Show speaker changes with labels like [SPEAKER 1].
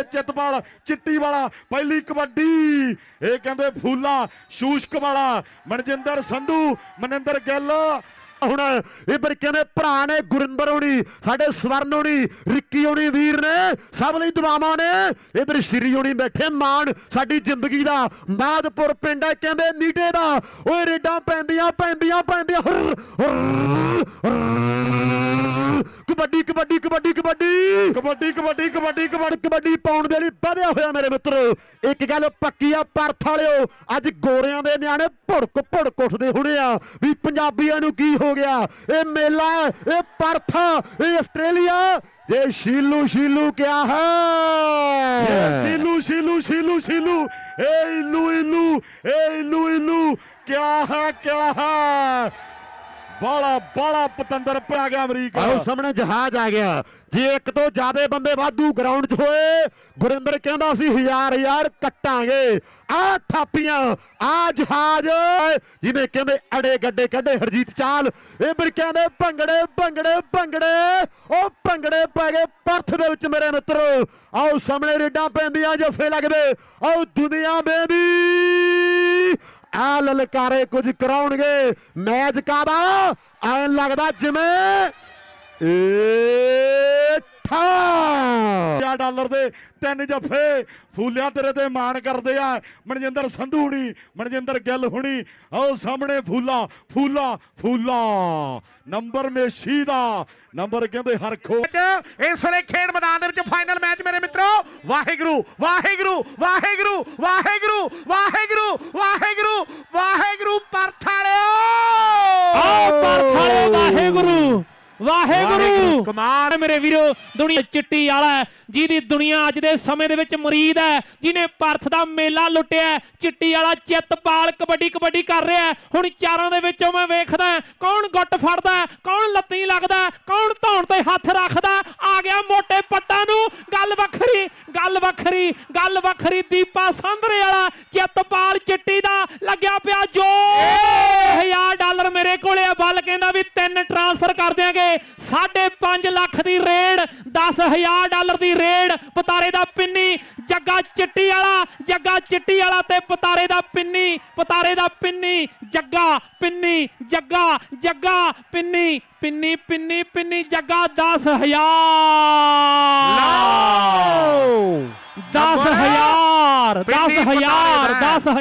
[SPEAKER 1] ਚਿੱਤਪਾਲ ਚਿੱਟੀ ਵਾਲਾ ਪਹਿਲੀ ਕਬੱਡੀ। ਇਹ ਕਹਿੰਦੇ ਫੂਲਾ, ਸ਼ੂਸ਼ਕ ਵਾਲਾ। ਮਨਜਿੰਦਰ ਸੰਧੂ, ਮਨਿੰਦਰ ਗਿੱਲ।
[SPEAKER 2] ਹੁਣ ਇਹ ਬਰਕੇ ਭਰਾ ਨੇ ਗੁਰਿੰਦਰ ਹੋਣੀ, ਸਾਡੇ ਸਵਰਨ ਹੋਣੀ, ਰਿੱਕੀ ਹੋਣੀ, ਵੀਰ ਨੇ, ਸਭ ਲਈ ਦੁਆਵਾਂ ਨੇ। ਇਧਰ ਸ਼੍ਰੀ ਹੋਣੀ ਬੈਠੇ, ਮਾਣ ਸਾਡੀ ਜ਼ਿੰਦਗੀ ਦਾ। ਮਾਦਪੁਰ ਪਿੰਡ ਹੈ, ਕਹਿੰਦੇ ਨੀਟੇ ਦਾ। ਓਏ ਰੇਡਾਂ ਪੈਂਦੀਆਂ ਪੈਂਦੀਆਂ ਪੈਂਦੀਆਂ। ਕਬੱਡੀ ਕਬੱਡੀ ਕਬੱਡੀ ਕਬੱਡੀ।
[SPEAKER 1] ਕਬੱਡੀ ਕਬੱਡੀ ਕਬੱਡੀ
[SPEAKER 2] ਪਾਉਣ ਦੇ ਲਈ ਵਧਿਆ ਹੋਇਆ ਮੇਰੇ ਮਿੱਤਰੋ। ਇੱਕ ਗੱਲ ਪੱਕੀ ਆ ਪਰਥ ਵਾਲਿਓ ਅੱਜ ਗੋਰਿਆਂ ਦੇ ਨਿਆਣੇ ਭੁੜਕ ਭੁੜਕ ਉੱਠਦੇ ਹੋਣੇ ਆ ਵੀ ਪੰਜਾਬੀਆਂ ਨੂੰ ਕੀ ਹੋ ਗਿਆ? ਇਹ ਮੇਲਾ ਇਹ ਪਰਥ ਇਹ ਆਸਟ੍ਰੇਲੀਆ ਇਹ ਸ਼ੀਲੂ ਸ਼ੀਲੂ ਕਿਆ ਹੈ?
[SPEAKER 1] ਸੀਲੂ ਸੀਲੂ ਸੀਲੂ ਸੀਲੂ ਏ ਇਲੂ ਇਲੂ ਏ ਇਲੂ ਇਲੂ ਕਿਆ ਹੈ ਕਿਆ ਹੈ? ਬਾਲਾ ਬਾਲਾ ਪਤੰਦਰ ਪਿਆ ਗਿਆ ਅਮਰੀਕਾ।
[SPEAKER 2] ਆਓ ਸਾਹਮਣੇ ਜਹਾਜ਼ ਆ ਗਿਆ। ਜੇ ਇੱਕ ਤੋਂ ਜ਼ਿਆਦਾ ਬੰਦੇ ਵਾਧੂ ਗਰਾਊਂਡ 'ਚ ਹੋਏ, ਗੁਰਿੰਦਰ ਕਹਿੰਦਾ ਸੀ ਹਜ਼ਾਰ ਹਜ਼ਾਰ ਕੱਟਾਂਗੇ। ਆ ਥਾਪੀਆਂ, ਆ ਜਹਾਜ਼। ਜਿਵੇਂ ਕਹਿੰਦੇ ਅੜੇ ਗੱਡੇ ਕੱਢੇ ਹਰਜੀਤ ਚਾਲ, ਇਹ ਬਿਰਕਿਆਂ ਦੇ ਭੰਗੜੇ ਭੰਗੜੇ ਭੰਗੜੇ। ਉਹ ਭੰਗੜੇ ਪੈ ਗਏ ਪਰਥ ਦੇ ਵਿੱਚ ਮੇਰੇ ਮਿੱਤਰੋ। ਆਓ ਸਾਹਮਣੇ ਰੇਡਾਂ ਪੈਂਦੀਆਂ ਜੱਫੇ ਲੱਗਦੇ। ਆਓ ਦੁਨੀਆ ਬੇਬੀ। ਆ ਲਲਕਾਰੇ ਕੁਝ ਕਰਾਉਣਗੇ। ਮੈਚ ਕਾਦਾ ਐਂ ਲੱਗਦਾ ਜਿਵੇਂ ਏ ਠਾ
[SPEAKER 1] ਡਾਲਰ ਦੇ ਤਿੰਨ ਜੱਫੇ, ਫੂਲਿਆ ਤੇਰੇ ਤੇ ਮਾਣ ਕਰਦੇ ਆ। ਮਨਜਿੰਦਰ ਸੰਧੂ ਹੁਣੀ, ਮਨਜਿੰਦਰ ਗਿੱਲ ਹੁਣੀ, ਆਓ ਸਾਹਮਣੇ ਫੂਲਾ ਫੂਲਾ ਫੂਲਾ। ਨੰਬਰ ਮੇਸ਼ੀ ਦਾ, ਨੰਬਰ ਕਹਿੰਦੇ ਹਰ
[SPEAKER 3] ਖੋ ਇਸ ਵੇਲੇ ਖੇਡ ਮੈਦਾਨ ਦੇ ਵਿੱਚ ਫਾਈਨਲ ਮੈਚ ਮੇਰੇ ਮਿੱਤਰੋ। ਵਾਹਿਗੁਰੂ ਵਾਹਿਗੁਰੂ ਵਾਹਿਗੁਰੂ ਵਾਹਿਗੁਰੂ ਵਾਹਿਗੁਰੂ। ਵਾਹਿਗੁਰੂ ਵਾਹਿਗੁਰੂ ਕਮਾਲ
[SPEAKER 4] ਮੇਰੇ ਵੀਰੋ ਦੁਨੀਆ ਚਿੱਟੀ ਵਾਲਾ ਜਿਹਦੀ ਦੁਨੀਆ ਅੱਜ ਦੇ ਸਮੇਂ ਦੇ ਵਿੱਚ ਮੁਰੀਦ ਹੈ ਜਿਹਨੇ ਭਾਰਤ ਦਾ ਮੇਲਾ ਲੁੱਟਿਆ। ਚਿੱਟੀ ਵਾਲਾ ਚਿੱਤਪਾਲ ਕਬੱਡੀ ਕਬੱਡੀ ਕਰ ਰਿਹਾ। ਹੁਣ ਚਾਰਾਂ ਦੇ ਵਿੱਚੋਂ ਮੈਂ ਵੇਖਦਾ ਕੌਣ ਗੁੱਟ ਫੜਦਾ ਕੌਣ ਲੱਤੀ ਲੱਗਦਾ ਕੌਣ ਧੌਣ ਤੇ ਹੱਥ ਰੱਖਦਾ। ਆ ਗਿਆ ਮੋਟੇ ਪੱਟਾਂ ਨੂੰ ਗੱਲ ਵੱਖਰੀ ਗੱਲ ਵੱਖਰੀ ਗੱਲ ਵੱਖਰੀ ਦੀਪਾ ਸੰਧਰੇ ਵਾਲਾ ਚਿੱਤਪਾਲ ਚਿੱਟੀ ਦਾ ਲੱਗਿਆ ਪਿਆ ਜੋ ਬੱਲ ਕਹਿੰਦਾ ਵੀ ਤਿੰਨ ਟ੍ਰਾਂਸਫਰ ਕਰ ਦਿਆਂਗੇ। 5.5 ਲੱਖ ਦੀ ਰੇਡ 10000 ਡਾਲਰ ਦੀ ਰੇਡ ਪਤਾਰੇ ਦਾ ਪਿੰਨੀ ਜੱਗਾ ਚਿੱਟੀ ਵਾਲਾ ਜੱਗਾ ਚਿੱਟੀ ਵਾਲਾ ਤੇ ਪਤਾਰੇ ਦਾ ਪਿੰਨੀ ਪਤਾਰੇ ਦਾ ਪਿੰਨੀ ਜੱਗਾ ਪਿੰਨੀ ਜੱਗਾ ਜੱਗਾ ਪਿੰਨੀ ਪਿੰਨੀ ਪਿੰਨੀ ਪਿੰਨੀ ਜੱਗਾ 10000
[SPEAKER 3] ਲਓ।
[SPEAKER 4] 10000
[SPEAKER 3] ਪਿੰਨੀ
[SPEAKER 4] 10000
[SPEAKER 3] ਪਤਾਰੇ ਦਾ।
[SPEAKER 4] 10000